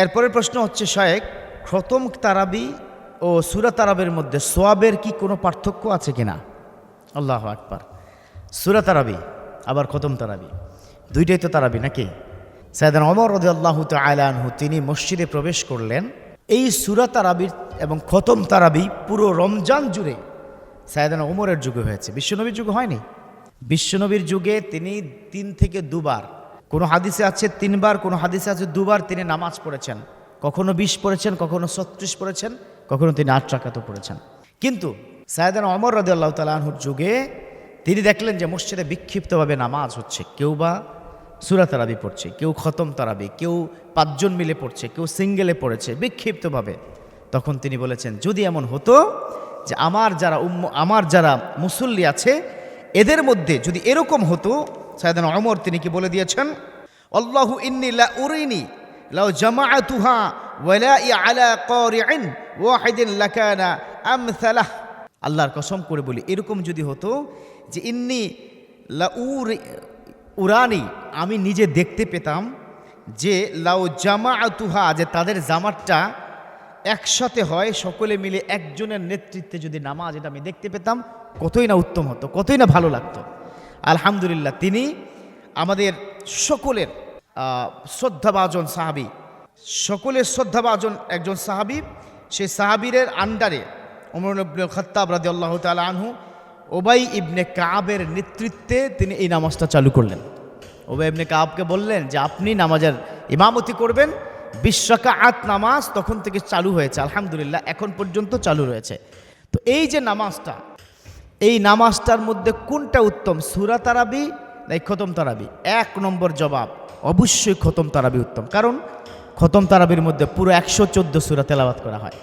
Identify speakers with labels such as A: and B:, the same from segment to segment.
A: এরপরের প্রশ্ন হচ্ছে শায়েক খতম তারাবি ও সুরা তারাবের মধ্যে সোয়াবের কি কোনো পার্থক্য আছে কিনা? আল্লাহ আকবার। সুরা তারাবি, আবার খতম তারাবি। দুইটাই তো তারাবি নাকি? সাইদান অমর রদে আল্লাহ আলানহু তিনি মসজিদে প্রবেশ করলেন। এই সুরা তারাবির এবং খতম তারাবি পুরো রমজান জুড়ে সায়দান ওমরের যুগে হয়েছে। বিশ্বনবীর যুগে হয়নি? বিশ্বনবীর যুগে তিনি তিন থেকে দুবার কোনো হাদিসে আছে তিনবার, কোনো হাদিসে আছে দুবার তিনি নামাজ পড়েছেন। কখনো বিশ পড়েছেন, কখনো ছত্রিশ পড়েছেন, কখনো তিনি আট রাকাতও পড়েছেন। কিন্তু সায়দান অমর রদে আল্লাহ তালাহুর যুগে তিনি দেখলেন যে মসজিদে বিক্ষিপ্তভাবে নামাজ হচ্ছে। কেউ বা সুরা তারাবি পড়ছে, কেউ খতম তারাবি, কেউ পাঁচজন মিলে পড়ছে, কেউ সিঙ্গেলে পড়েছে, বিক্ষিপ্তভাবে। তখন তিনি বলেছেন, যদি এমন হতো যে আমার যারা উম্ম, আমার যারা মুসল্লি আছে, এদের মধ্যে যদি এরকম হতো সায়দান অমর তিনি কি বলে দিয়েছেন? আল্লাহু ইন্নি লা উরিনি লাউ জামাআতুহা ওয়ালাই আলা কারিইন ওয়াহিদিন লাকানা আমসালাহ আল্লাহর কসম করে বলি, এরকম যদি হতো যে ইন্নি লা উরি, উরানি, আমি নিজে দেখতে পেতাম যে লাউ জামাআতুহা, যে তাদের জামাতটা একসাথে হয়, সকলে মিলে একজনের নেতৃত্বে যদি নামাজ এটা আমি দেখতে পেতাম, কতই না উত্তম হতো, কতই না ভালো লাগতো। আলহামদুলিল্লাহ, তিনি আমাদের সকলের শ্রদ্ধাভাজন সাহাবি। সকলের শ্রদ্ধাভাজন একজন সাহাবি। সেই সাহাবীরের আন্ডারে ওমর ইবনুল খত্তাব রাদি আল্লাহ তালা আনহু, ওবাই ইবনে কাবের নেতৃত্বে তিনি এই নামাজটা চালু করলেন। ওবাই ইবনে কাবকে বললেন যে, আপনি নামাজের ইমামতি করবেন বিশ্বকা আত নামাজ তখন থেকে চালু হয়েছে। আলহামদুলিল্লাহ, এখন পর্যন্ত চালু রয়েছে। তো এই যে নামাজটা এই নামাজটার মধ্যে কোনটা উত্তম? সুরা তারাবি নাই খতম তারাবি? এক নম্বর জবাব, অবশ্যই খতম তারাবি উত্তম। কারণ খতম তারাবির মধ্যে পুরো একশো চোদ্দ সুরা তেলাবাত করা হয়।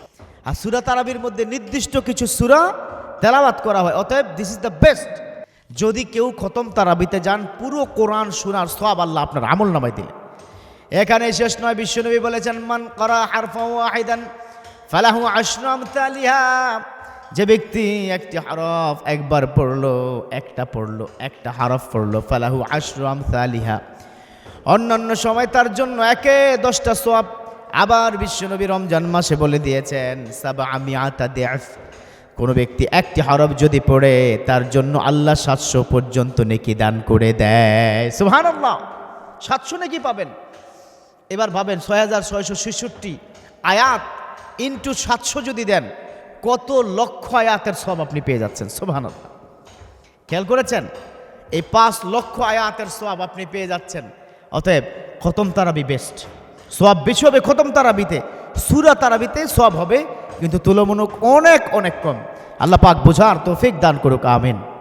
A: আর সুরা তারাবির মধ্যে নির্দিষ্ট কিছু সুরা তেলাবাত করা হয়। অতএব দিস ইজ দ্য বেস্ট যদি কেউ খতম তারাবিতে যান, পুরো কোরআন শোনার সব আল্লাহ আপনার আমল নামাই দিলেন এখানে শেষ নয়, বিশ্বনবী বলেছেন, মান করা হারফা ওয়াহিদান, ফালাহু আশরু আমসালিহা যে ব্যক্তি একটি হরফ একবার পড়ল, একটা পড়ল, একটা হরফ পড়ল, ফালাহু আশরু আমসালিহা। অন্যান্য সময় তার জন্য একে দশটা সোয়াব আবার বিশ্বনবী রমজান মাসে বলে দিয়েছেন সাবা আমি আতা দেফ কোনো ব্যক্তি একটি হরফ যদি পড়ে, তার জন্য আল্লাহ সাতশো পর্যন্ত নেকি দান করে দেয়। সুহান আল্লাহ সাতশো নেকি পাবেন। এবার ভাবেন ছয় হাজার ছয়শো ছেষট্টি আয়াত ইন্টু সাতশো যদি দেন কত লক্ষ আয়াতের সব আপনি পেয়ে যাচ্ছেন সোভান খেয়াল করেছেন? এই পাঁচ লক্ষ আয়াতের সব আপনি পেয়ে যাচ্ছেন। অতএব খতম তারাবি বেস্ট সব বেশি হবে খতম তারাবিতে। সুরা তারাবিতে সব হবে, কিন্তু তুলমূলক অনেক অনেক কম। আল্লাহ পাক বোঝার তৌফিক দান করুক, আমিন।